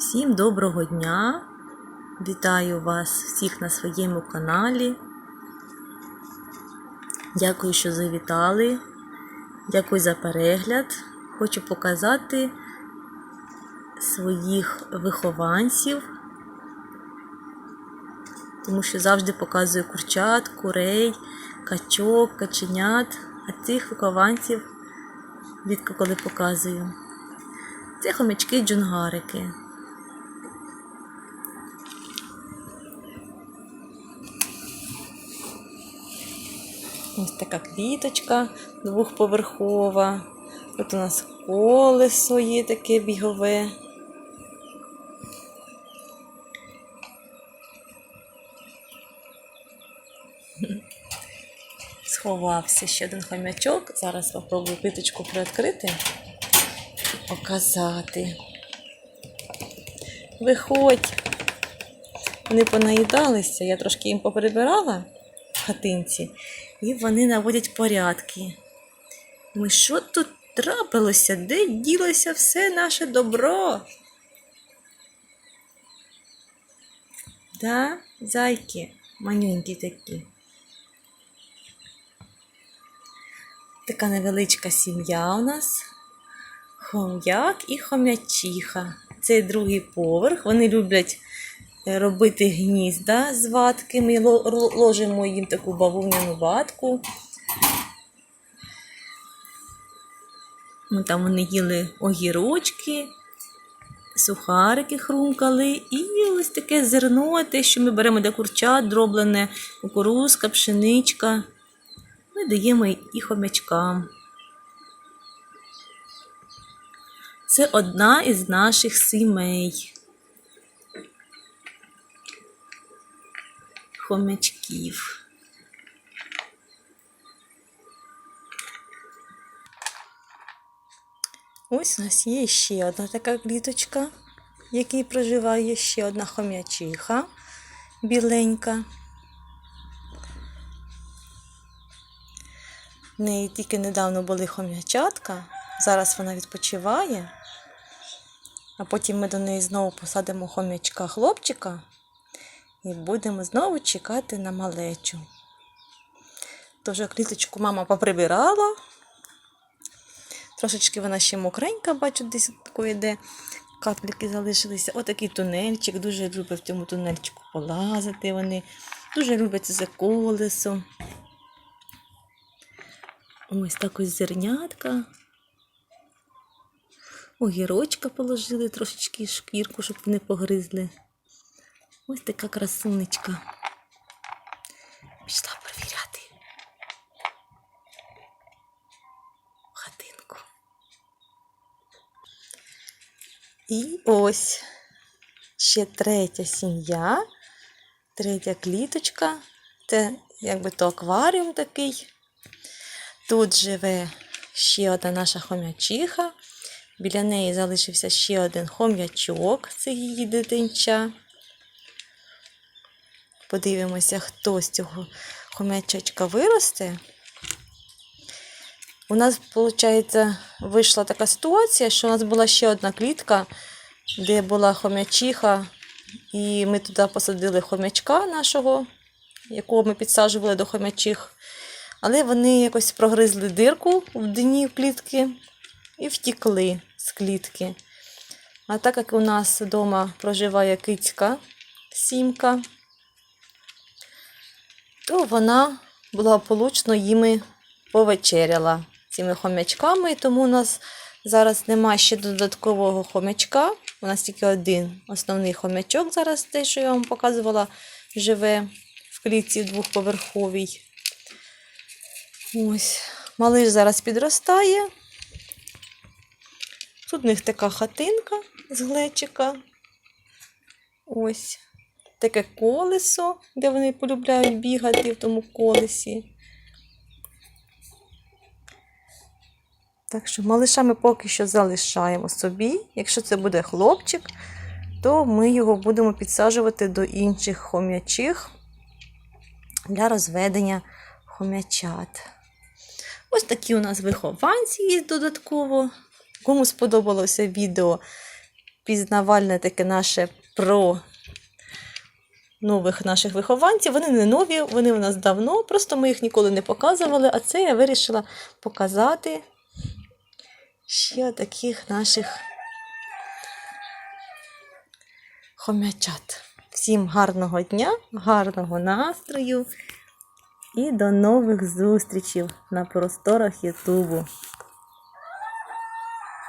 Всім доброго дня! Вітаю вас всіх на своєму каналі. Дякую, що завітали. Дякую за перегляд. Хочу показати своїх вихованців, тому що завжди показую курчат, курей, качок, каченят, а цих вихованців рідко коли показую. Це хомячки Ось така квіточка двохповерхова. Тут у нас колесо є таке бігове. Сховався ще один хомячок. Зараз спробую квіточку приоткрити і показати. Виходь. Вони понаїдалися, я трошки їм поприбирала в хатинці, і вони наводять порядки. Ми що тут трапилося? Де ділося все наше добро? Да, зайки, манюнькі такі. Така невеличка сім'я у нас. Хом'як і хом'ячиха. Це другий поверх. Вони люблять робити гнізда з ватки. Ми ло- ложимо їм таку бавовняну ватку. Ну, там вони їли огірочки, сухарики хрумкали і ось таке зерно, те, що ми беремо для курчат, дроблене кукурузка, пшеничка. Ми даємо і хомячкам. Це одна із наших сімей. Хомячків. Ось у нас є ще одна така кліточка, в якій проживає ще одна хомячиха біленька. В неї тільки недавно були хом'ячатка, зараз вона відпочиває, а потім ми до неї знову посадимо хом'ячка хлопчика і будемо знову чекати на малечу. Тож кліточку мама поприбирала. Трошечки вона ще мокренька, бачу, десь такої, де капліки залишилися. Отакий тунельчик, дуже люблять в цьому тунельчику полазити вони, дуже люблять це колесо. Ось так ось зернятка. Огірочка положили трошечки шкірку, щоб не погризли. Ось така красунечка. Пішла перевіряти. Хатинку. І ось ще третя сім'я, третя кліточка. Це якби то акваріум такий. Тут живе ще одна наша хом'ячиха. Біля неї залишився ще один хом'ячок, це її дитинча. Подивимося, хто з цього хом'ячочка виросте. У нас, виходить, вийшла така ситуація, що у нас була ще одна клітка, де була хом'ячиха, і ми туди посадили хом'ячка нашого, якого ми підсаджували до хом'ячих. Але вони якось прогризли дирку в дні клітки і втікли з клітки. А так як у нас вдома проживає кицька сімка, то вона благополучно їми повечеряла цими хомячками, і тому у нас зараз немає ще додаткового хомячка. У нас тільки один основний хомячок зараз, те, що я вам показувала, живе в клітці двохповерховій. Ось, малиш зараз підростає. Тут в них така хатинка з глечика. Ось таке колесо, де вони полюбляють бігати в тому колесі. Так що малиша ми поки що залишаємо собі. Якщо це буде хлопчик, то ми його будемо підсаджувати до інших хом'ячих для розведення хом'ячат. Ось такі у нас вихованці є додатково. Кому сподобалося відео, пізнавальне таке наше про нових наших вихованців. Вони не нові, вони у нас давно, просто ми їх ніколи не показували, а це я вирішила показати ще таких наших хомячат. Всім гарного дня, гарного настрою і до нових зустрічей на просторах Ютубу.